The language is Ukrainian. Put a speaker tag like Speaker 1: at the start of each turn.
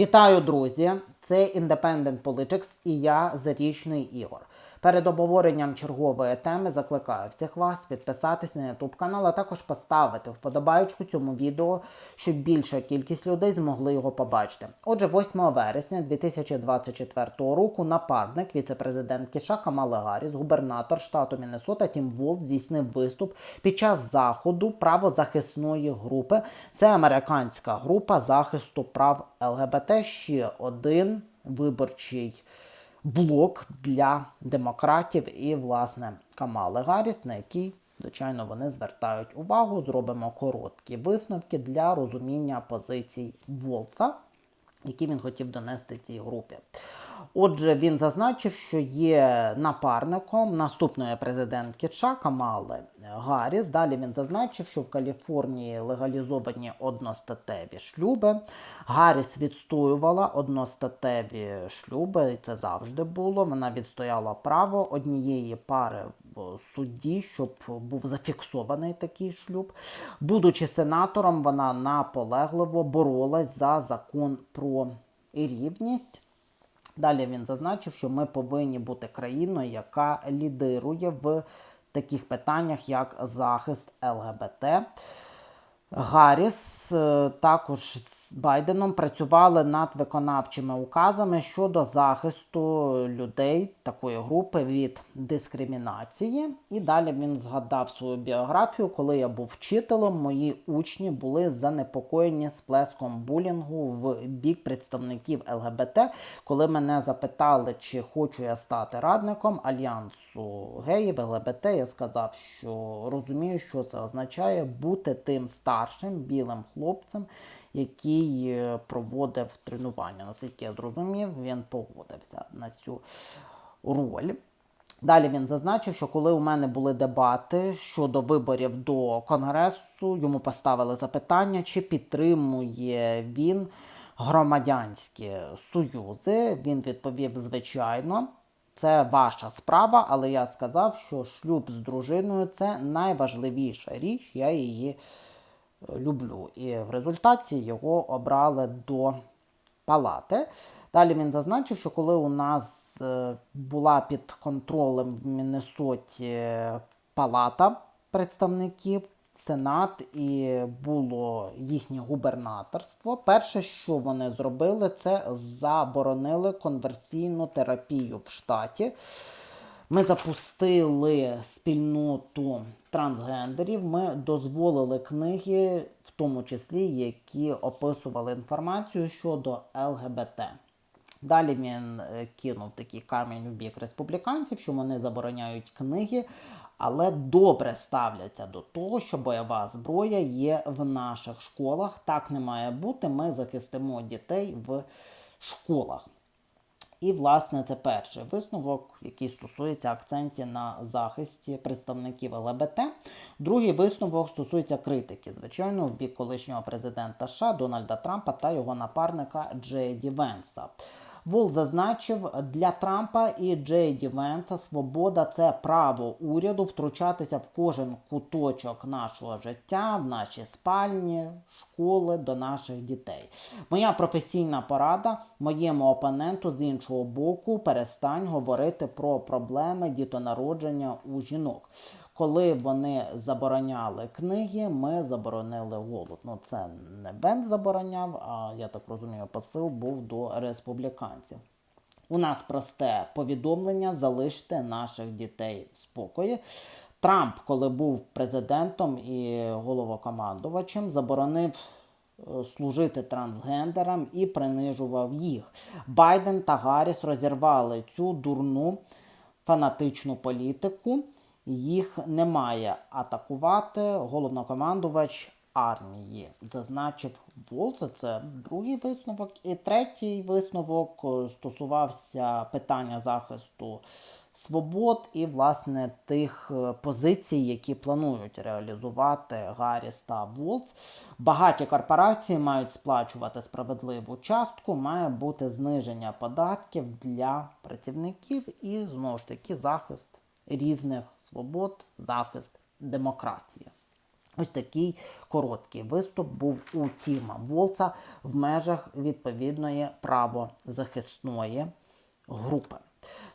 Speaker 1: Вітаю, друзі! Це Independent Politics і я Зарічний Ігор. Перед обговоренням чергової теми закликаю всіх вас підписатися на YouTube канал, а також поставити вподобайку цьому відео, щоб більша кількість людей змогли його побачити. Отже, 8 вересня 2024 року напарник віце-президентки США Камали Гарріс, губернатор штату Міннесота Тім Волт здійснив виступ під час заходу правозахисної групи. Це американська група захисту прав ЛГБТ. Ще один виборчий блок для демократів і, власне, Камали Гарріс, на який, звичайно, вони звертають увагу. Зробимо короткі висновки для розуміння позицій Волса, які він хотів донести цій групі. Отже, він зазначив, що є напарником наступної президентки США Камали Гарріс. Далі він зазначив, що в Каліфорнії легалізовані одностатеві шлюби. Гарріс відстоювала одностатеві шлюби, і це завжди було. Вона відстояла право однієї пари в суді, щоб був зафіксований такий шлюб. Будучи сенатором, вона наполегливо боролась за закон про рівність. Далі він зазначив, що ми повинні бути країною, яка лідирує в таких питаннях, як захист ЛГБТ. Гарріс е, також з Байденом працювали над виконавчими указами щодо захисту людей такої групи від дискримінації. І далі він згадав свою біографію. Коли я був вчителем, мої учні були занепокоєні сплеском булінгу в бік представників ЛГБТ. Коли мене запитали, чи хочу я стати радником альянсу геїв ЛГБТ, я сказав, що розумію, що це означає бути тим старшим білим хлопцем, який е, проводив тренування. Наскільки я зрозумів, він погодився на цю роль. Далі він зазначив, що коли у мене були дебати щодо виборів до конгресу, йому поставили запитання, чи підтримує він громадянські союзи. Він відповів, звичайно. Це ваша справа, але я сказав, що шлюб з дружиною це найважливіша річ, я її люблю. І в результаті його обрали до палати. Далі він зазначив, що коли у нас е, була під контролем в Міннесоті палата представників, сенат і було їхнє губернаторство, перше, що вони зробили, це заборонили конверсійну терапію в штаті. Ми запустили спільноту трансгендерів. Ми дозволили книги, в тому числі, які описували інформацію щодо ЛГБТ. Далі він е, кинув такий камінь у бік республіканців, що вони забороняють книги, але добре ставляться до того, що бойова зброя є в наших школах. Так не має бути. Ми захистимо дітей в школах. І, власне, це перший висновок, який стосується акцентів на захисті представників ЛГБТ. Другий висновок стосується критики, звичайно, в бік колишнього президента США Дональда Трампа та його напарника Джейді Венса. Вол зазначив, для Трампа і Джей Ді Венса свобода це право уряду втручатися в кожен куточок нашого життя, в наші спальні, школи до наших дітей. Моя професійна порада моєму опоненту з іншого боку перестань говорити про проблеми дітонародження у жінок. Коли вони забороняли книги, ми заборонили голод. Ну це не Бен забороняв, а я так розумію, посил був до республіканців. У нас просте повідомлення: залиште наших дітей в спокої. Трамп, коли був президентом і головокомандувачем, заборонив е, служити трансгендерам і принижував їх. Байден та Гарріс розірвали цю дурну фанатичну політику їх не має атакувати головнокомандувач армії, зазначив Волса. Це другий висновок. І третій висновок е, стосувався питання захисту свобод і, власне, тих е, позицій, які планують реалізувати Гарріс та Волц. Багаті корпорації мають сплачувати справедливу частку, має бути зниження податків для працівників і знову ж таки захист різних свобод, захист демократії. Ось такий короткий виступ був у Тіма Волца в межах відповідної правозахисної групи.